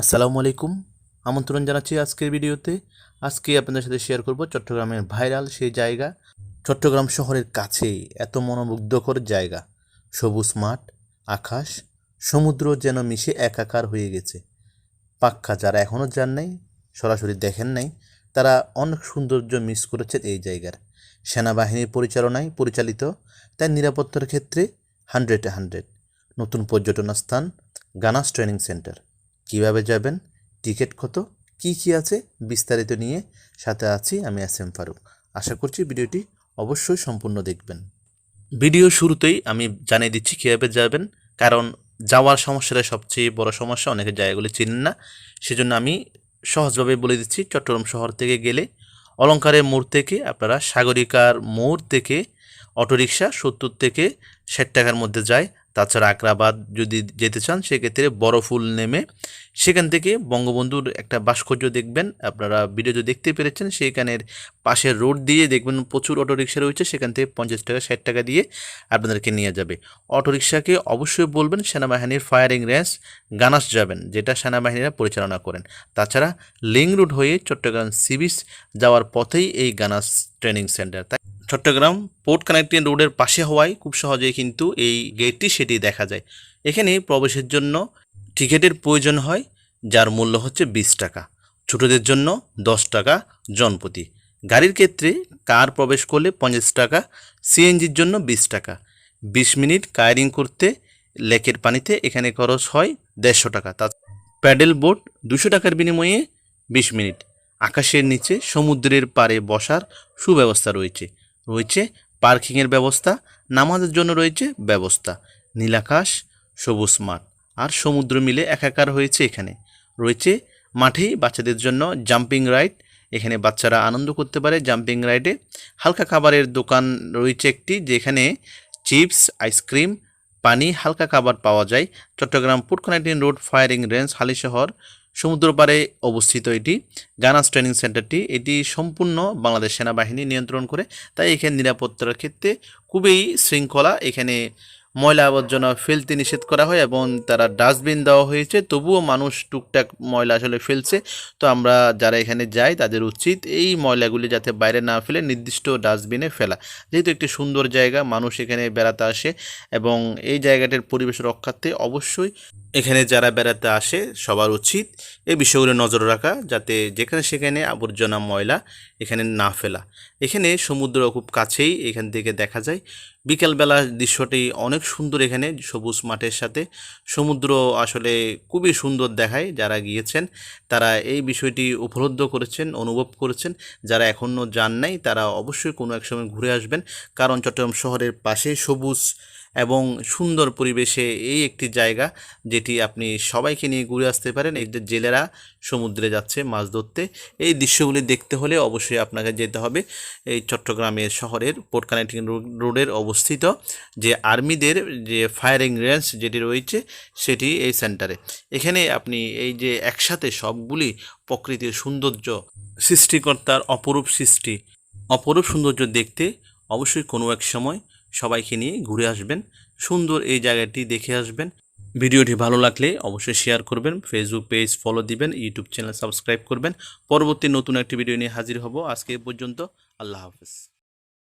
আসসালামু আলাইকুম। আমন্ত্রণ জানাচ্ছি আজকের ভিডিওতে। আজকে আপনাদের সাথে শেয়ার করব চট্টগ্রামের ভাইরাল সেই জায়গা, চট্টগ্রাম শহরের কাছেই, এত মনোমুগ্ধকর জায়গা। সবুজ মাঠ, আকাশ, সমুদ্র যেন মিশে একাকার হয়ে গেছে। পাক্কা যারা এখনও যান নাই, সরাসরি দেখেন নাই, তারা অনেক সৌন্দর্য মিস করেছেন এই জায়গার। সেনাবাহিনীর পরিচালনায় পরিচালিত, তাই নিরাপত্তার ক্ষেত্রে হান্ড্রেডে হান্ড্রেড নতুন পর্যটন স্থান গানাস ট্রেনিং সেন্টার কীভাবে যাবেন? টিকিট কত? কি কি আছে? বিস্তারিত নিয়ে সাথে আছি আমি এস এম ফারুক। আশা করছি ভিডিওটি অবশ্যই সম্পূর্ণ দেখবেন। ভিডিও শুরুতেই আমি জানিয়ে দিচ্ছি কীভাবে যাবেন, কারণ যাওয়ার সমস্যাটা সবচেয়ে বড় সমস্যা, অনেকে জায়গাগুলি চিনেন না। সেজন্য আমি সহজভাবে বলে দিচ্ছি, চট্টগ্রাম শহর থেকে গেলে অলঙ্কারের মোড় থেকে আপনারা সাগরিকার মোড় থেকে অটোরিকশা সত্তর থেকে ষাট টাকার মধ্যে যায়। তাছাড়া আকরাবাদ যদি যেতে চান, সেক্ষেত্রে বড়ফুল নেমে সেখান থেকে বঙ্গবন্ধুর একটা ভাস্কর্য দেখবেন। আপনারা ভিডিওতে দেখতে পেরেছেন সেইখানের পাশের রোড দিয়ে দেখবেন প্রচুর অটোরিকশা রয়েছে, সেখান থেকে পঞ্চাশ টাকা, ষাট টাকা দিয়ে আপনাদেরকে নিয়ে যাবে। অটোরিকশাকে অবশ্যই বলবেন, সেনাবাহিনীর ফায়ারিং রেঞ্জ গানাস যাবেন, যেটা সেনাবাহিনীরা পরিচালনা করেন। তাছাড়া লিং রুট হয়ে চট্টগ্রাম সিবিস যাওয়ার পথেই এই ganache training centre Chattogram port connecting রোডের পাশে হওয়ায় খুব সহজেই কিন্তু এই গেটটি সেটি দেখা যায়। এখানে প্রবেশের জন্য টিকিটের প্রয়োজন হয়, যার মূল্য হচ্ছে বিশ টাকা। ছোটদের জন্য দশ টাকা জনপ্রতি। গাড়ির ক্ষেত্রে কার প্রবেশ করলে পঞ্চাশ টাকা, সিএনজির জন্য বিশ টাকা। বিশ মিনিট কায়ারিং করতে লেকের পানিতে এখানে খরচ হয় দেড়শো টাকা। তা প্যাডেল বোট দুশো টাকার বিনিময়ে বিশ মিনিট। আকাশের নিচে সমুদ্রের পাড়ে বসার সুব্যবস্থা রয়েছে। রয়েছে পার্কিংয়ের ব্যবস্থা, নামাজের জন্য রয়েছে ব্যবস্থা। নীলাকাশ সবুজ মাঠ আর সমুদ্র মিলে একাকার হয়েছে এখানে। রয়েছে মাঠেই বাচ্চাদের জন্য জাম্পিং রাইড। এখানে বাচ্চারা আনন্দ করতে পারে জাম্পিং রাইডে। হালকা খাবারের দোকান রয়েছে একটি যেখানে চিপস, আইসক্রিম, পানি, হালকা খাবার পাওয়া যায়। Chattogram food road firing range, Halishahar সমুদ্র পাড়ে অবস্থিত এটি। গানাস ট্রেনিং সেন্টারটি, এটি সম্পূর্ণ বাংলাদেশ সেনাবাহিনী নিয়ন্ত্রণ করে, তাই এখানে নিরাপত্তার ক্ষেত্রে খুবই শৃঙ্খলা। এখানে ময়লা আবর্জনা ফেলতে নিষেধ করা হয় এবং তারা ডাস্টবিন দেওয়া হয়েছে। তবুও মানুষ টুকটাক ময়লা আসলে ফেলছে। তো আমরা যারা এখানে যাই, তাদের উচিত এই ময়লাগুলি যাতে বাইরে না ফেলে, নির্দিষ্ট ডাস্টবিনে ফেলা। যেহেতু একটি সুন্দর জায়গা, মানুষ এখানে বেড়াতে আসে এবং এই জায়গাটির পরিবেশ রক্ষার্থে অবশ্যই এখানে যারা বেড়াতে আসে, সবার উচিত এই বিষয়গুলো নজর রাখা যাতে যেখানে সেখানে আবর্জনা ময়লা এখানে না ফেলা। এখানে সমুদ্র খুব কাছেই এখান থেকে দেখা যায়। বিকেলবেলা দৃশ্যটি অনেক সুন্দর এখানে সবুজ মাঠের সাথে। সমুদ্র আসলে খুবই সুন্দর দেখায় যারা গিয়েছেন। তারা এই বিষয়টি উপলব্ধ করেছেন, অনুভব করেছেন। যারা এখনও যান নাই, তারা অবশ্যই কোনো এক সময় ঘুরে আসবেন। কারণ চট্টগ্রাম শহরের পাশে সবুজ এবং সুন্দর পরিবেশে এই একটি জায়গা যেটি আপনি সবাইকে নিয়ে ঘুরে আসতে পারেন। এই যে জেলেরা সমুদ্রে যাচ্ছে মাছ ধরতে, এই দৃশ্যগুলি দেখতে হলে অবশ্যই আপনাকে যেতে হবে এই চট্টগ্রামের শহরের পোর্ট কানেক্টিং রোডের অবস্থিত যে আর্মিদের যে ফায়ারিং রেঞ্জ যেটি রয়েছে সেটি এই সেন্টারে। এখানে আপনি এই যে একসাথে সবগুলি প্রকৃতির সৌন্দর্য সৃষ্টিকর্তার অপরূপ সৃষ্টি, অপরূপ সৌন্দর্য দেখতে অবশ্যই কোনো এক সময় সবাইকে নিয়ে ঘুরে আসবেন, সুন্দর এই জায়গাটি দেখে আসবেন। ভিডিওটি ভালো লাগলে অবশ্যই শেয়ার করবেন ফেসবুক পেজ ফলো দিবেন ইউটিউব চ্যানেল সাবস্ক্রাইব করবেন। পরবর্তী নতুন একটি ভিডিও নিয়ে হাজির হব। আজকে এ পর্যন্ত, আল্লাহ হাফেজ।